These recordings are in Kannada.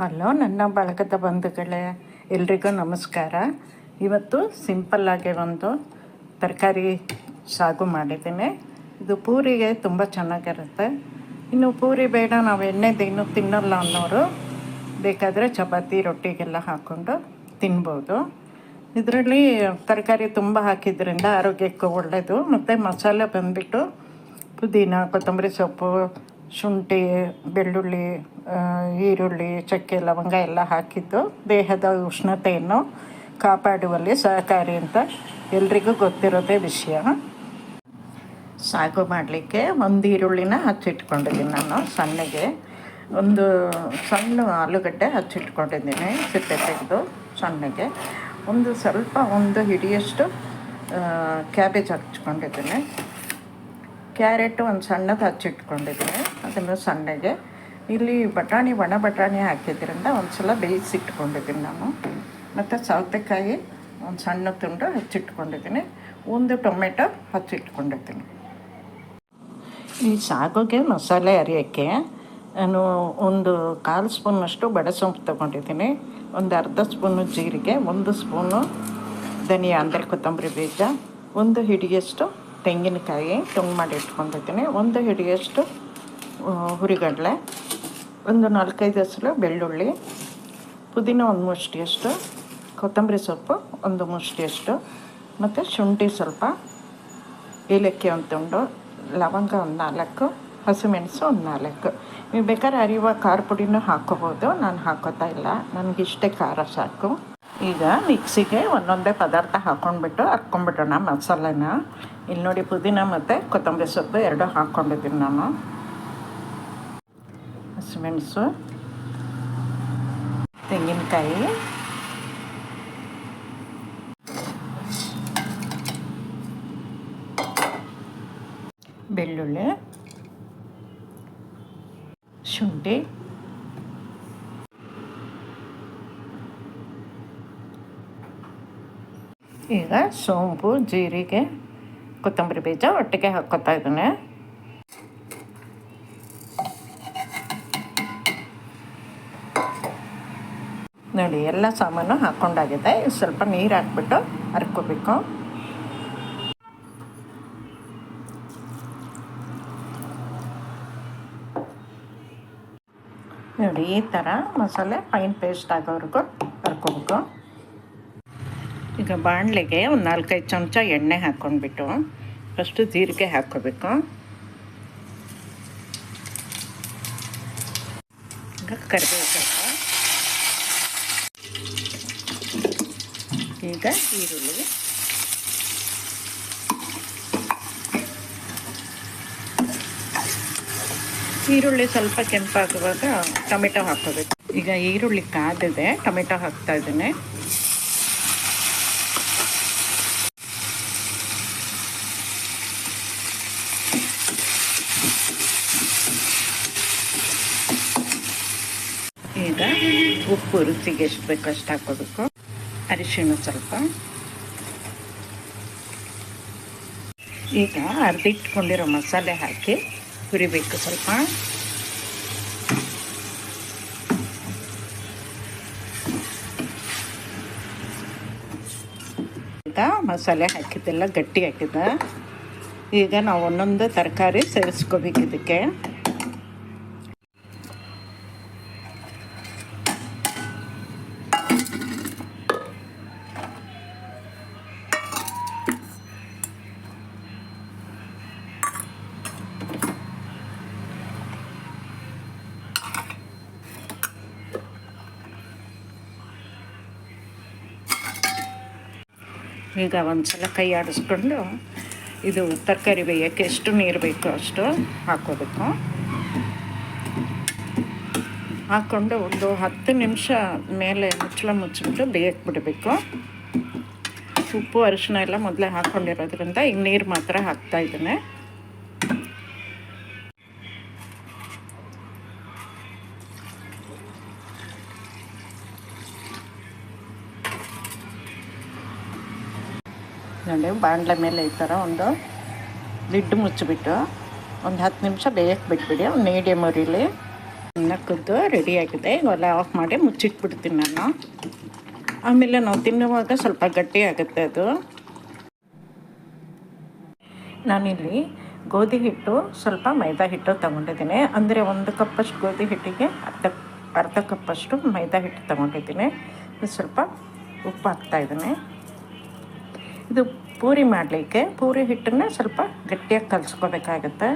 ಹಲೋ, ನನ್ನ ಬಳಗದ ಬಂಧುಗಳೇ, ಎಲ್ರಿಗೂ ನಮಸ್ಕಾರ. ಇವತ್ತು ಸಿಂಪಲ್ಲಾಗಿ ಒಂದು ತರಕಾರಿ ಸಾಗು ಮಾಡಿದ್ದೀನಿ. ಇದು ಪೂರಿಗೆ ತುಂಬ ಚೆನ್ನಾಗಿರುತ್ತೆ. ಇನ್ನು ಪೂರಿ ಬೇಡ, ನಾವು ಎಣ್ಣೆದೇನು ತಿನ್ನಲ್ಲ ಅನ್ನೋರು ಬೇಕಾದರೆ ಚಪಾತಿ, ರೊಟ್ಟಿಗೆಲ್ಲ ಹಾಕ್ಕೊಂಡು ತಿನ್ಬೋದು. ಇದರಲ್ಲಿ ತರಕಾರಿ ತುಂಬ ಹಾಕಿದ್ರಿಂದ ಆರೋಗ್ಯಕ್ಕೂ ಒಳ್ಳೆಯದು ಮತ್ತು ಮಸಾಲೆ ಬಂದುಬಿಟ್ಟು ಪುದೀನ, ಕೊತ್ತಂಬರಿ ಸೊಪ್ಪು ಶುಂಠಿ, ಬೆಳ್ಳುಳ್ಳಿ ಈರುಳ್ಳಿ, ಚಕ್ಕೆ, ಲವಂಗ ಎಲ್ಲ ಹಾಕಿದ್ದು ದೇಹದ ಉಷ್ಣತೆಯನ್ನು ಕಾಪಾಡುವಲ್ಲಿ ಸಹಕಾರಿ ಅಂತ ಎಲ್ರಿಗೂ ಗೊತ್ತಿರೋದೇ ವಿಷಯ. ಸಾಗು ಮಾಡಲಿಕ್ಕೆ ಒಂದು ಈರುಳ್ಳಿನ ಹಚ್ಚಿಟ್ಕೊಂಡಿದ್ದೀನಿ ನಾನು ಸಣ್ಣಗೆ. ಒಂದು ಸಣ್ಣ ಆಲೂಗಡ್ಡೆ ಹಚ್ಚಿಟ್ಕೊಂಡಿದ್ದೀನಿ ಸಿಪ್ಪೆ ತೆಗೆದು ಸಣ್ಣಗೆ. ಒಂದು ಸ್ವಲ್ಪ ಒಂದು ಹಿಡಿಯಷ್ಟು ಕ್ಯಾಬೇಜ್ ಹಚ್ಕೊಂಡಿದ್ದೀನಿ ಕ್ಯಾರೆಟ್ ಒಂದು ಸಣ್ಣದು ಹಚ್ಚಿಟ್ಕೊಂಡಿದ್ದೀನಿ. ಅದನ್ನು ಸಣ್ಣಗೆ. ಇಲ್ಲಿ ಬಟಾಣಿ, ಒಣ ಬಟಾಣಿ ಹಾಕಿದ್ರಿಂದ ಒಂದು ಸಲ ಬೇಯಿಸಿಟ್ಕೊಂಡಿದ್ದೀನಿ ನಾನು. ಮತ್ತು ಸೌತೆಕಾಯಿ ಒಂದು ಸಣ್ಣ ತುಂಡು ಹಚ್ಚಿಟ್ಕೊಂಡಿದ್ದೀನಿ. ಒಂದು ಟೊಮೆಟೊ ಹಚ್ಚಿಟ್ಕೊಂಡಿದ್ದೀನಿ. ಈ ಸಾಗುಗೆ ಮಸಾಲೆ ಅರಿಯೋಕ್ಕೆ ನಾನು ಒಂದು ಕಾಲು ಸ್ಪೂನಷ್ಟು ಬಡಸೊಂಪು ತೊಗೊಂಡಿದ್ದೀನಿ. ಒಂದು ಅರ್ಧ ಸ್ಪೂನು ಜೀರಿಗೆ, ಒಂದು ಸ್ಪೂನು ಧನಿಯಾ, ಅಂದರೆ ಕೊತ್ತಂಬರಿ ಬೀಜ, ಒಂದು ಹಿಡಿಯಷ್ಟು ತೆಂಗಿನಕಾಯಿ, ತುಂಗ್ ಮಾಡಿ ಇಟ್ಕೊಂಡಿದ್ದೀನಿ. ಒಂದು ಹಿಡಿಯಷ್ಟು ಹುರಿಗಡಲೆ, ಒಂದು ನಾಲ್ಕೈದು ಹಸಲು ಬೆಳ್ಳುಳ್ಳಿ, ಪುದೀನ ಒಂದು ಮುಷ್ಟಿಯಷ್ಟು, ಕೊತ್ತಂಬರಿ ಸೊಪ್ಪು ಒಂದು ಮುಷ್ಟಿಯಷ್ಟು, ಮತ್ತು ಶುಂಠಿ ಸ್ವಲ್ಪ, ಏಲಕ್ಕಿ ಒಂದು ತುಂಡು, ಲವಂಗ ಒಂದು ನಾಲ್ಕು, ಹಸಿಮೆಣಸು ಒಂದು ನಾಲ್ಕು. ನೀವು ಬೇಕಾದ್ರೆ ಅರಿಯುವ ಖಾರ ಪುಡಿನೂ ಹಾಕೋಬೋದು, ನಾನು ಹಾಕೋತಾ ಇಲ್ಲ. ನನಗಿಷ್ಟೇ ಖಾರ ಸಾಕು. ಈಗ ಮಿಕ್ಸಿಗೆ ಒಂದೊಂದೇ ಪದಾರ್ಥ ಹಾಕ್ಕೊಂಡ್ಬಿಟ್ಟು ಹರ್ಕೊಂಡ್ಬಿಡೋಣ ಮಸಾಲೆನ. ಇಲ್ಲಿ ನೋಡಿ ಪುದೀನ ಮತ್ತು ಕೊತ್ತಂಬರಿ ಸೊಪ್ಪು ಎರಡು ಹಾಕ್ಕೊಂಡಿದ್ದೀನಿ ನಾನು. ಹಸಿಮೆಣಸು ತೆಂಗಿನಕಾಯಿ. ಬೆಳ್ಳುಳ್ಳಿ. ಶುಂಠಿ. ಈಗ ಸೋಂಪು ಜೀರಿಗೆ ಕೊತ್ತಂಬರಿ ಬೀಜ ಒಟ್ಟಿಗೆ ಹಾಕ್ಕೊತಾ ಇದ್ದೀನಿ. ನೋಡಿ, ಎಲ್ಲ ಸಾಮಾನು ಹಾಕ್ಕೊಂಡಾಗಿದೆ ಸ್ವಲ್ಪ ನೀರು ಹಾಕ್ಬಿಟ್ಟು ಹರ್ಕೋಬೇಕು ನೋಡಿ, ಈ ಥರ ಮಸಾಲೆ ಫೈನ್ ಪೇಸ್ಟ್ ಆಗೋವರೆಗೂ ಹರ್ಕೋಬೇಕು ಈಗ ಬಾಣಲೆಗೆ ಒಂದು ನಾಲ್ಕೈದು ಚಮಚ ಎಣ್ಣೆ ಹಾಕ್ಕೊಂಡ್ಬಿಟ್ಟು ಫಸ್ಟು ಜೀರಿಗೆ ಹಾಕ್ಕೋಬೇಕು ಈಗ ಕರಿಬೇವು ಸ್ವಲ್ಪ ಈಗ ಈರುಳ್ಳಿ. ಈರುಳ್ಳಿ ಸ್ವಲ್ಪ ಕೆಂಪಾಗುವಾಗ ಟೊಮೆಟೊ ಹಾಕೋಬೇಕು ಈಗ ಈರುಳ್ಳಿ ಕಾದಿದೆ, ಟೊಮೆಟೊ ಹಾಕ್ತಾ ಇದ್ದೇನೆ. ಈಗ ಉಪ್ಪು ರುಚಿಗೆ ಎಷ್ಟು ಬೇಕು ಅಷ್ಟು ಹಾಕೋಬೇಕು ಅರಿಶಿಣ ಸ್ವಲ್ಪ. ಈಗ ಅರ್ದಿಟ್ಕೊಂಡಿರೋ ಮಸಾಲೆ ಹಾಕಿ ಹುರಿಬೇಕು ಸ್ವಲ್ಪ. ಮಸಾಲೆ ಹಾಕಿದ್ದೆಲ್ಲ ಗಟ್ಟಿ ಹಾಕಿದ ಈಗ ನಾವು ಒಂದೊಂದು ತರಕಾರಿ ಸೇರಿಸ್ಕೋಬೇಕು ಇದಕ್ಕೆ. ಈಗ ಒಂದು ಸಲ ಕೈ ಆಡಿಸ್ಕೊಂಡು ಇದು ತರಕಾರಿ ಬೇಯೋಕ್ಕೆ ಎಷ್ಟು ನೀರು ಬೇಕೋ ಅಷ್ಟು ಹಾಕೋಬೇಕು. ಹಾಕ್ಕೊಂಡು ಒಂದು ಹತ್ತು ನಿಮಿಷ ಮೇಲೆ ಮುಚ್ಚಳ ಮುಚ್ಚಿಬಿಟ್ಟು ಬೇಯಕ್ಕೆ ಬಿಡಬೇಕು. ಉಪ್ಪು ಅರಿಶಿನ ಎಲ್ಲ ಮೊದಲೇ ಹಾಕ್ಕೊಂಡಿರೋದ್ರಿಂದ ಈಗ ನೀರು ಮಾತ್ರ ಹಾಕ್ತಾ ಇದ್ದೇನೆ. ನೋಡಿ ಬಾಣಲೆ ಮೇಲೆ ಈ ಥರ ಒಂದು ಲಿಡ್ ಮುಚ್ಚಿಬಿಟ್ಟು ಒಂದು ಹತ್ತು ನಿಮಿಷ ಬೇಯಕ್ಕೆ ಬಿಟ್ಬಿಡಿ. ಒಂದು ಮೀಡಿಯಮ್ ಉರಿಲಿ. ಅನ್ನ ಕುದ್ದು ರೆಡಿಯಾಗಿದೆ ಒಲೆ ಆಫ್ ಮಾಡಿ ಮುಚ್ಚಿಟ್ಬಿಡ್ತೀನಿ ನಾನು. ಆಮೇಲೆ ನಾವು ತಿನ್ನುವಾಗ ಸ್ವಲ್ಪ ಗಟ್ಟಿ ಆಗುತ್ತೆ ಅದು. ನಾನಿಲ್ಲಿ ಗೋಧಿ ಹಿಟ್ಟು, ಸ್ವಲ್ಪ ಮೈದಾ ಹಿಟ್ಟು ತಗೊಂಡಿದ್ದೀನಿ. ಅಂದರೆ ಒಂದು ಕಪ್ಪಷ್ಟು ಗೋಧಿ ಹಿಟ್ಟಿಗೆ ಅರ್ಧ ಅರ್ಧ ಕಪ್ಪಷ್ಟು ಮೈದಾ ಹಿಟ್ಟು ತಗೊಂಡಿದ್ದೀನಿ. ಸ್ವಲ್ಪ ಉಪ್ಪು ಹಾಕ್ತಾಯಿದ್ದೀನಿ ಇದು ಪೂರಿ ಮಾಡಲಿಕ್ಕೆ ಪೂರಿ ಹಿಟ್ಟನ್ನು ಸ್ವಲ್ಪ ಗಟ್ಟಿಯಾಗಿ ಕಲಿಸ್ಕೋಬೇಕಾಗತ್ತೆ.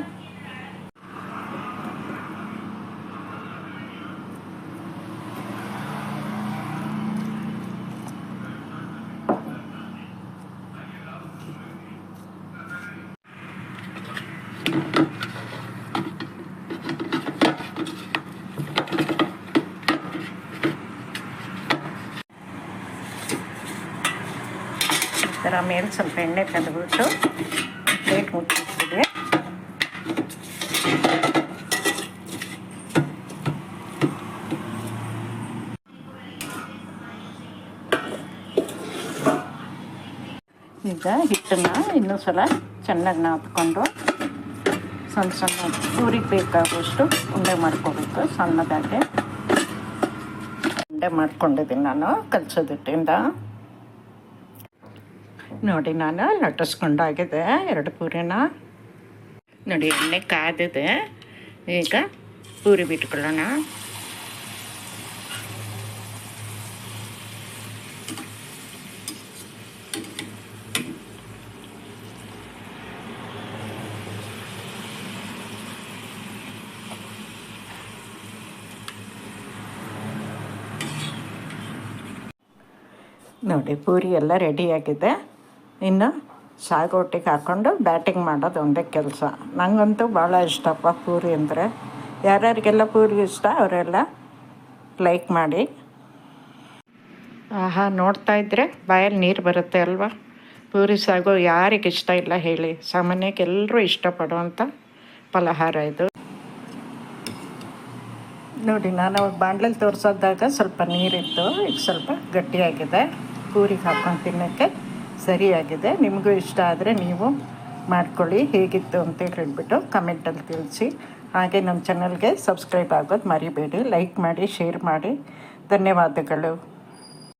ಥರ ಮೇಲೆ ಸ್ವಲ್ಪ ಎಣ್ಣೆ ತೆಗೆದುಬಿಟ್ಟು ಪ್ಲೇಟ್ ಮುಚ್ಚಿಟ್ಟಿದೆ ಈಗ ಹಿಟ್ಟನ್ನು ಇನ್ನೂ ಸಲ ಚೆನ್ನಾಗಿ ನಾದ್ಕೊಂಡು ಸಣ್ಣ ಸಣ್ಣ ಪೂರಿಗೆ ಬೇಕಾಗುವಷ್ಟು ಉಂಡೆ ಮಾಡ್ಕೋಬೇಕು, ಸಣ್ಣದಾಗಿ. ಉಂಡೆ ಮಾಡ್ಕೊಂಡಿದ್ದೀನಿ ನಾನು ಕಲಸೋದಿಟ್ಟಿಂದ ನೋಡಿ ನಾನು ಲಟ್ಟಿಸ್ಕೊಂಡಾಗಿದೆ ಎರಡು ಪೂರಿನ. ನೋಡಿ, ಎಣ್ಣೆ ಕಾದಿದೆ ಈಗ ಪೂರಿ ಬಿಟ್ಕೊಳ್ಳೋಣ. ನೋಡಿ, ಪೂರಿ ಎಲ್ಲ ರೆಡಿಯಾಗಿದೆ ಇನ್ನು ಸಾಗೋಟಿಗೆ ಹಾಕ್ಕೊಂಡು ಬ್ಯಾಟಿಂಗ್ ಮಾಡೋದು ಒಂದೇ ಕೆಲಸ. ನನಗಂತೂ ಭಾಳ ಇಷ್ಟಪ್ಪ ಪೂರಿ ಅಂದರೆ. ಯಾರ್ಯಾರಿಗೆಲ್ಲ ಪೂರಿ ಇಷ್ಟ ಅವರೆಲ್ಲ ಲೈಕ್ ಮಾಡಿ. ಆಹಾ ನೋಡ್ತಾ ಇದ್ದರೆ ಬಾಯಲ್ಲಿ ನೀರು ಬರುತ್ತೆ ಅಲ್ವಾ? ಪೂರಿ ಸಾಗು ಯಾರಿಗೆ ಇಷ್ಟ ಇಲ್ಲ ಹೇಳಿ. ಸಾಮಾನ್ಯಕ್ಕೆ ಎಲ್ಲರೂ ಇಷ್ಟಪಡುವಂಥ ಫಲಹಾರ ಇದು. ನೋಡಿ ನಾನು ಅವಾಗ ಬಾಂಡ್ಲಲ್ಲಿ ತೋರಿಸೋದಾಗ ಸ್ವಲ್ಪ ನೀರಿತ್ತು ಈಗ ಸ್ವಲ್ಪ ಗಟ್ಟಿಯಾಗಿದೆ. ಪೂರಿಗೆ ಹಾಕ್ಕೊಂಡು ತಿನ್ನೋಕ್ಕೆ. ಸರಿಯಾಗಿದೆ. ನಿಮಗೂ ಇಷ್ಟ ಆದರೆ ನೀವು ಮಾಡ್ಕೊಳ್ಳಿ. ಹೇಗಿತ್ತು ಅಂತ ಹೇಳಿಬಿಟ್ಟು ಕಮೆಂಟಲ್ಲಿ ತಿಳಿಸಿ. ಹಾಗೆ ನಮ್ಮ ಚಾನಲ್ಗೆ ಸಬ್ಸ್ಕ್ರೈಬ್ ಆಗೋದು ಮರಿಬೇಡಿ. ಲೈಕ್ ಮಾಡಿ ಶೇರ್ ಮಾಡಿ. ಧನ್ಯವಾದಗಳು.